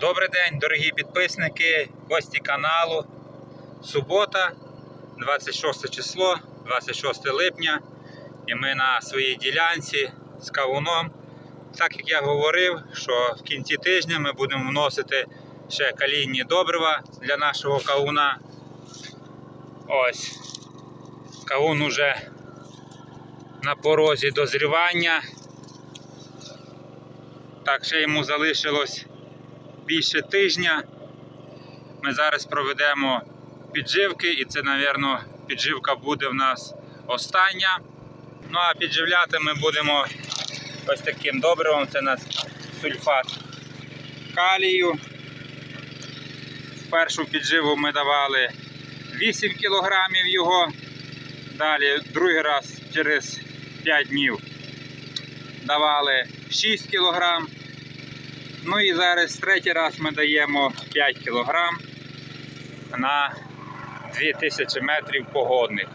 Добрий день, дорогі підписники, гості каналу. Субота, 26 число, 26 липня. І ми на своїй ділянці з кавуном. Так як я говорив, що в кінці тижня ми будемо вносити ще калійні добрива для нашого кавуна. Ось. Кавун уже на порозі дозрівання. Так, ще йому залишилось більше тижня. Ми зараз проведемо підживки, і це, мабуть, підживка буде в нас остання. Ну а підживляти ми будемо ось таким добривом. Це у нас сульфат калію. Першу підживу ми давали 8 кг його. Далі другий раз через 5 днів давали 6 кг. Ну і зараз третій раз ми даємо 5 кг на 2000 метрів погодних.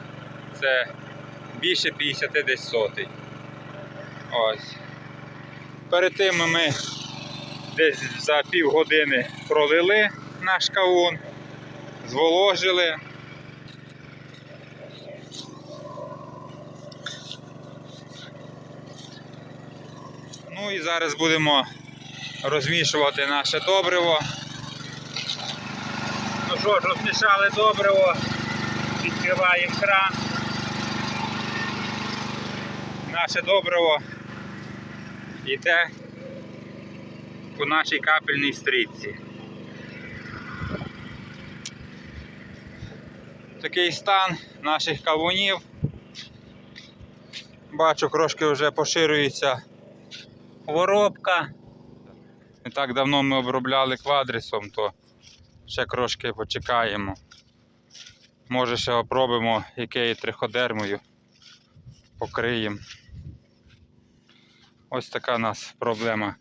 Це більше 50 десь сотий. Ось. Перед тим ми десь за півгодини пролили наш кавун, зволожили. Ну і зараз будемо розмішувати наше добриво. Ну що ж, розмішали добриво, відкриваємо кран. Наше добриво йде по нашій капельній стрічці. Такий стан наших кавунів. Бачу, трошки вже поширюється хворобка. Не так давно ми обробляли квадрисом, то ще трошки почекаємо. Може ще обробимо якею триходермою, покриємо. Ось така у нас проблема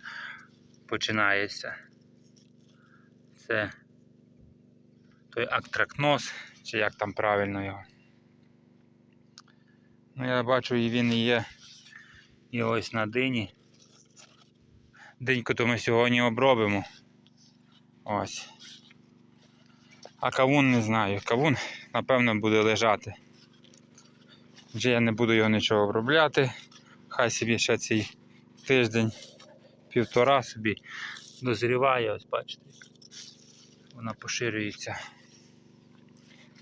починається. Це той актракноз, чи як там правильно його. Ну я бачу і він є і ось на дині. Деньку то ми сьогодні обробимо. Ось. А кавун не знаю. Кавун, напевно, буде лежати. Вже я не буду його нічого обробляти. Хай собі ще цей тиждень, півтора собі дозріває, ось бачите. Вона поширюється.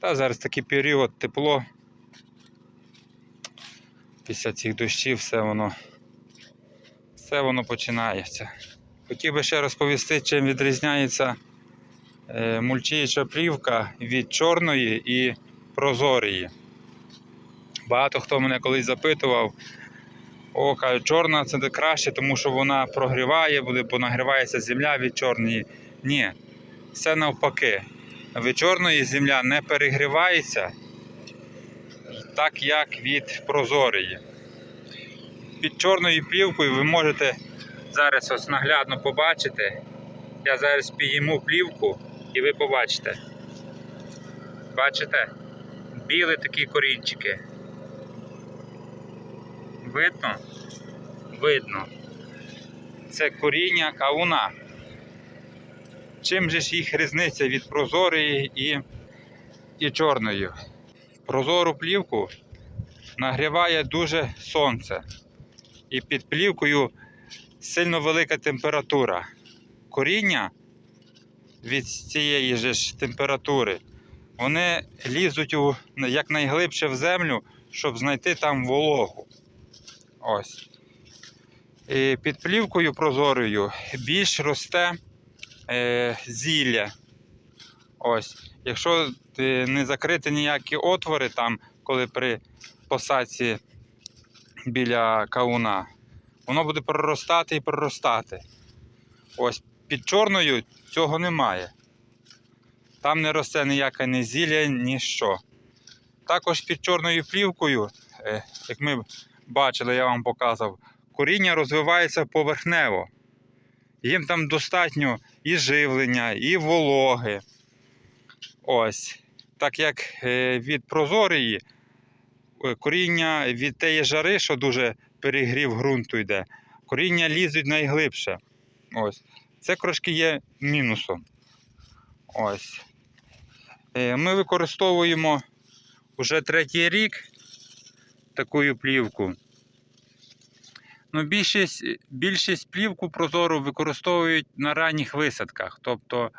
Та зараз такий період тепло. Після цих дощів все воно все воно починається. Хотів би ще розповісти, чим відрізняється е, мульчіюча плівка від чорної і прозорої. Багато хто мене колись запитував, о, кажуть, чорна це краще, тому що вона прогріває, бо нагрівається земля від чорної. Ні, все навпаки. Від чорної земля не перегрівається, так як від прозорої під чорною плівкою ви можете зараз ось наглядно побачити. Я зараз підійму плівку і ви побачите. Бачите? Білі такі корінчики. Видно? Видно. Це коріння кавуна. Чим же ж їх різниця від прозорої і, і чорної? Прозору плівку нагріває дуже сонце і під плівкою сильно велика температура. Коріння від цієї ж температури, вони лізуть у, якнайглибше в землю, щоб знайти там вологу. Ось. І під плівкою прозорою більш росте е, зілля. Ось. Якщо е, не закрити ніякі отвори, там, коли при посадці біля кауна, воно буде проростати і проростати. Ось під чорною цього немає. Там не росте ніяка ні зілля, ні що. Також під чорною плівкою, е, як ми бачили, я вам показав, коріння розвивається поверхнево. Їм там достатньо і живлення, і вологи. Ось. Так як е, від прозорої е, коріння від тієї жари, що дуже перегрів ґрунту йде, коріння лізуть найглибше. Ось. Це трошки є мінусом. Ось. Е, Ми використовуємо вже третій рік таку плівку. Ну, більшість, більшість плівку прозору використовують на ранніх висадках, тобто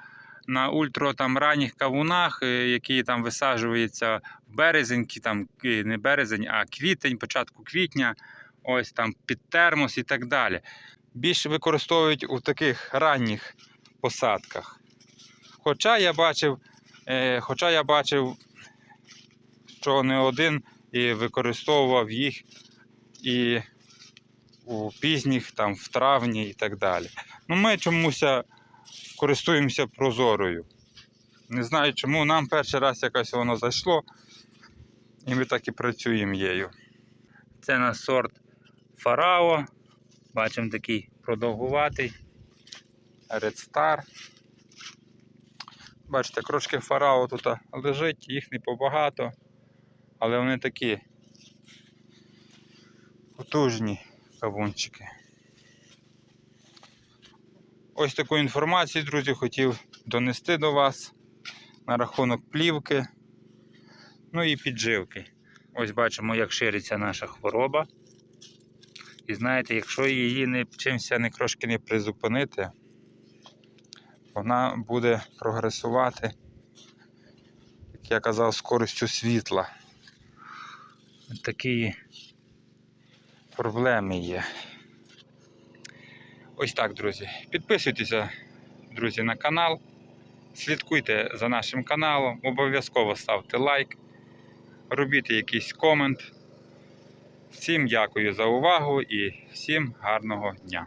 на ультра там ранніх кавунах, е, які там висаджуються в березень, там не березень, а квітень, початку квітня, ось там під термос і так далі. Більше використовують у таких ранніх посадках. Хоча я бачив, е, хоча я бачив, що не один і використовував їх і у пізніх, там, в травні і так далі. Ну, ми чомусь користуємося прозорою. Не знаю чому, нам перший раз якось воно зайшло, і ми так і працюємо її. Це на сорт Фарао. Бачимо такий продовгуватий. Star. Бачите, крошки фарао тут лежить, їх не побагато, але вони такі потужні кавунчики. Ось таку інформацію, друзі, хотів донести до вас на рахунок плівки, ну і підживки. Ось бачимо, як шириться наша хвороба. І знаєте, якщо її не чимся не трошки не призупинити, вона буде прогресувати, як я казав, скоростю світла. Такі проблеми є. Ось так, друзі. Підписуйтеся, друзі, на канал. Слідкуйте за нашим каналом, обов'язково ставте лайк, робіть якийсь комент. Всім дякую за увагу і всім гарного дня.